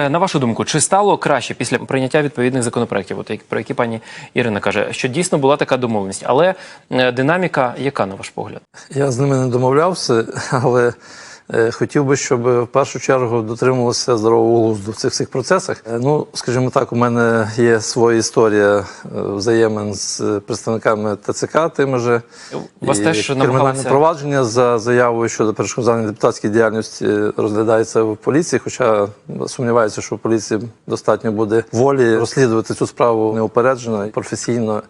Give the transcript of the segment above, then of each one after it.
Е, На вашу думку, чи стало краще після прийняття відповідних законопроєктів, от про які пані Ірина каже, що дійсно була така домовленість, але е, динаміка яка на ваш погляд? Я з ними не домовлявся, але хотів би, щоб в першу чергу дотримувалося здорового глузду в цих всіх процесах. Е, Ну, скажімо так, у мене є своя історія е, взаємин з е, представниками ТЦК, тими же Вас І теж кримінальне намагалися- провадження за заявою щодо перешкоджання депутатської діяльності розглядається в поліції. Хоча сумніваюся, що в поліції достатньо буде волі розслідувати цю справу неупереджено і професійно.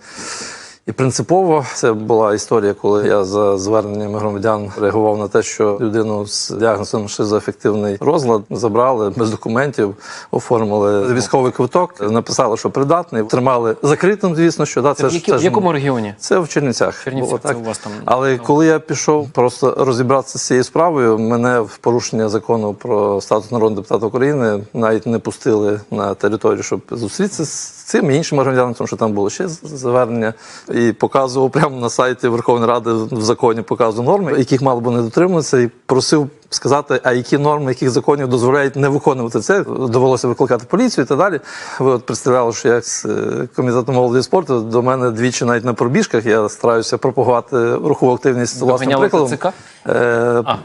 І принципово це була історія, коли я за зверненнями громадян реагував на те, що людину з діагнозом шизоафективний розлад забрали без документів, оформили військовий квиток, написали, що придатний, тримали закритим, звісно, що да, це, в, які- це в ж якому регіоні? це в Чернівцях. Чернівцях, було це у вас там, Але ну. коли я пішов просто розібратися з цією справою, мене в порушення закону про статус народного депутата України навіть не пустили на територію, щоб зустрітися з цим і іншими громадянами, тому що там було ще звернення, і показував прямо на сайті Верховної Ради в законі показував норми, яких мало би не дотримуватися, і просив. Сказати, а які норми, яких законів дозволяють не виконувати це, довелося викликати поліцію і так далі. Ви от представляли, що я з е, комітету молоді і спорту до мене двічі навіть на пробіжках. Я стараюся пропагувати рухову активність власним прикладом. Е, А.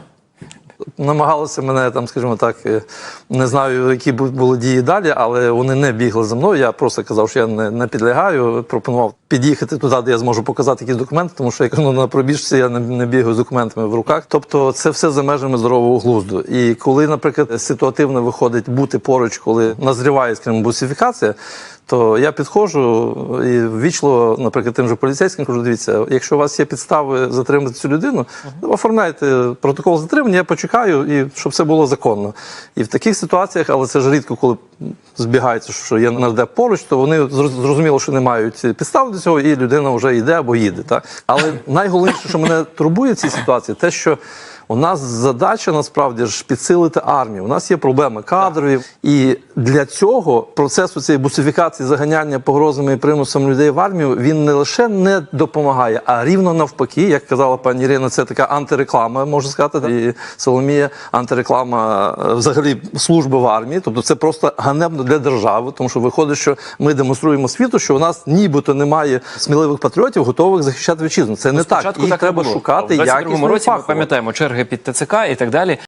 намагалися мене там, скажімо так, е, не знаю, які були дії далі, але вони не бігли за мною. Я просто казав, що я не, не підлягаю. Пропонував під'їхати туди, де я зможу показати якісь документи, тому що я ну, на пробіжці я не, не бігаю з документами в руках. Тобто це все за межами здорового глузду. І коли, наприклад, ситуативно виходить бути поруч, коли назріває, скажімо, бусифікація. То я підходжу і ввічливо, наприклад, тим же поліцейським кажу, дивіться, якщо у вас є підстави затримати цю людину, оформляйте протокол затримання, я почекаю, і щоб все було законно. І в таких ситуаціях, але це ж рідко, коли збігається, що є нардеп поруч, то вони зрозуміло, що не мають підстав до цього, і людина вже йде або їде. Так? Але найголовніше, що мене турбує в цій ситуації, те, що у нас задача насправді ж підсилити армію. У нас є проблеми кадрові, і для цього процесу цієї бусифікації, заганяння погрозами і примусом людей в армію він не лише не допомагає, а рівно навпаки, як казала пані Ірина, це така антиреклама, можна сказати. І Соломія антиреклама е, взагалі служби в армії. Тобто це просто ганебно для держави, тому що виходить, що ми демонструємо світу, що у нас нібито немає сміливих патріотів, готових захищати вітчизну. Це не так. Спочатку Їх так треба було. шукати в 22 якісно році. Ми пам'ятаємо черги під ТЦК і так далі.